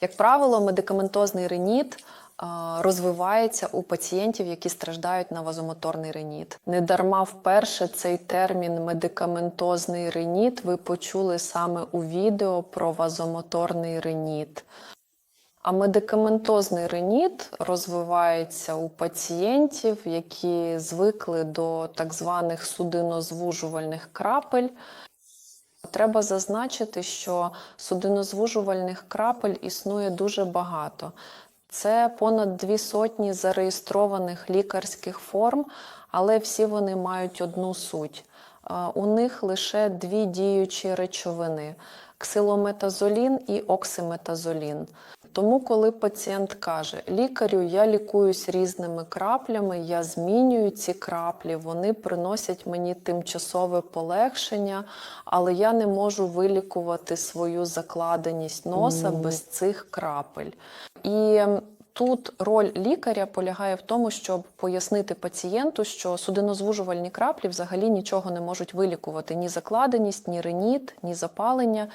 Як правило, медикаментозний реніт розвивається у пацієнтів, які страждають на вазомоторний реніт. Недарма вперше цей термін медикаментозний реніт ви почули саме у відео про вазомоторний реніт. А медикаментозний реніт розвивається у пацієнтів, які звикли до так званих судинозвужувальних крапель. Треба зазначити, що судинозвужувальних крапель існує дуже багато. Це понад дві сотні зареєстрованих лікарських форм, але всі вони мають одну суть. Е, У них лише дві діючі речовини ксилометазолін і оксиметазолін. Тому, коли пацієнт каже, лікарю, я лікуюсь різними краплями, я змінюю ці краплі, вони приносять мені тимчасове полегшення, але я не можу вилікувати свою закладеність носа без цих крапель. І Тут роль лікаря полягає в тому, щоб пояснити пацієнту, що судинозвужувальні краплі взагалі нічого не можуть вилікувати ні закладеність, ні реніт, ні запалення.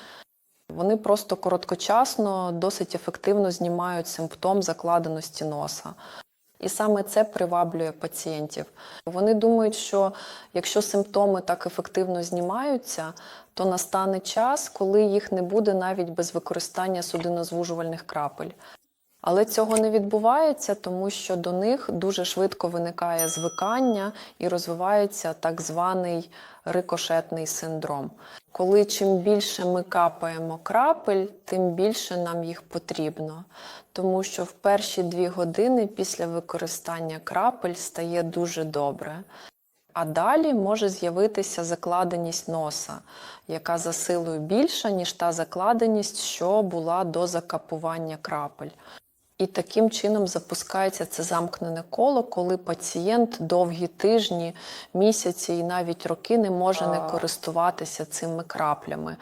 Вони просто короткочасно, досить ефективно знімають симптом закладеності носа. І саме це приваблює пацієнтів. Вони думають, що якщо симптоми так ефективно знімаються, то настане час, коли їх не буде навіть без використання судинозвужувальних крапель. Але цього не відбувається, тому що до них дуже швидко виникає звикання і розвивається так званий рикошетний синдром. Коли чим більше ми капаємо крапель, тим більше нам їх потрібно. Тому що в перші дві години після використання крапель стає дуже добре. А далі може з'явитися закладеність носа, яка за силою більша, ніж та закладеність, що була до закапування крапель. І таким чином запускається це замкнене коло, коли пацієнт довгі тижні, місяці і навіть роки не може не користуватися цими краплями.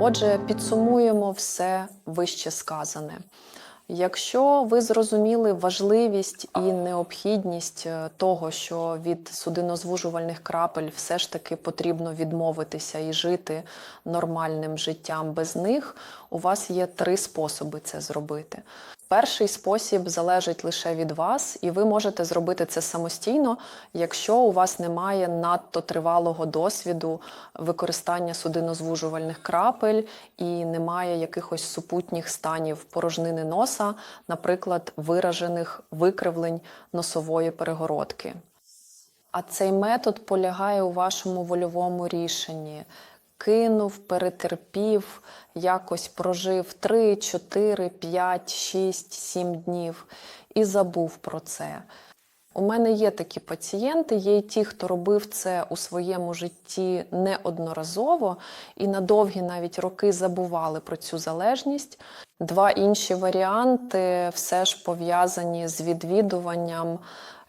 Отже, підсумуємо все вище сказане. Якщо ви зрозуміли важливість і необхідність е, того, що від судинозвужувальних крапель все ж таки потрібно відмовитися і жити нормальним життям без них, у вас є три способи це зробити. Перший спосіб залежить лише від вас, і ви можете зробити це самостійно, якщо у вас немає надто тривалого досвіду використання судинозвужувальних крапель і немає якихось супутніх станів порожнини носа, наприклад, виражених викривлень носової перегородки. А цей метод полягає у вашому вольовому рішенні. Кинув, перетерпів, якось прожив 3, 4, 5, 6, 7 днів і забув про це. У мене є такі пацієнти, є й ті, хто робив це у своєму житті неодноразово і на довгі навіть роки забували про цю залежність. Два інші варіанти все ж пов'язані з відвідуванням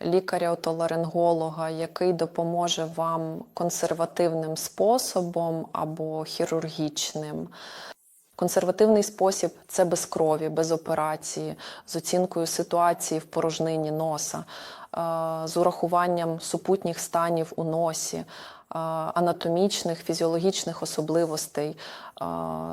лікаря-отоларинголога, який допоможе вам консервативним способом або хірургічним. Консервативний спосіб це без крові, без операції, з оцінкою ситуації в порожнині носа, е, з урахуванням супутніх станів у носі, анатомічних, фізіологічних особливостей,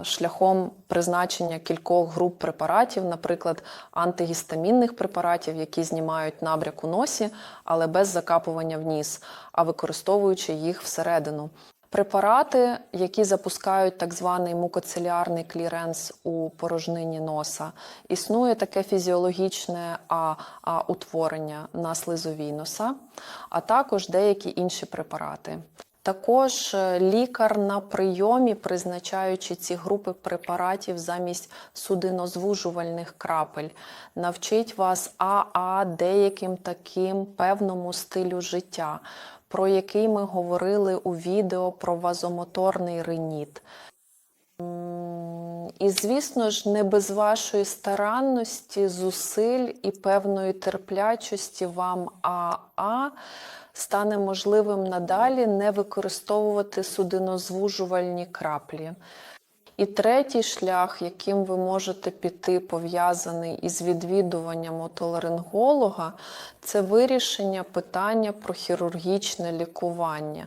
шляхом призначення кількох груп препаратів, наприклад, антигістамінних препаратів, які знімають набряк у носі, але без закапування в ніс, а використовуючи їх всередину. Препарати, які запускають так званий мукоцеліарний кліренс у порожнині носа, існує таке фізіологічне а утворення на слизовій носа, а також деякі інші препарати. Також е, лікар на прийомі, призначаючи ці групи препаратів замість судинозвужувальних крапель, навчить вас АА деяким таким певному стилю життя, про який ми говорили у відео про вазомоторний реніт. І, звісно ж, не без вашої старанності, зусиль і певної терплячості вам АА стане можливим надалі не використовувати судинозвужувальні краплі. І третій шлях, яким ви можете піти, пов'язаний із відвідуванням отоларинголога, це вирішення питання про хірургічне лікування.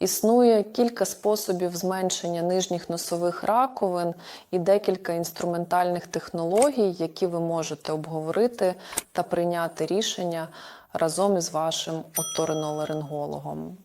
Існує кілька способів зменшення нижніх носових раковин і декілька інструментальних технологій, які ви можете обговорити та прийняти рішення разом із вашим оториноларингологом.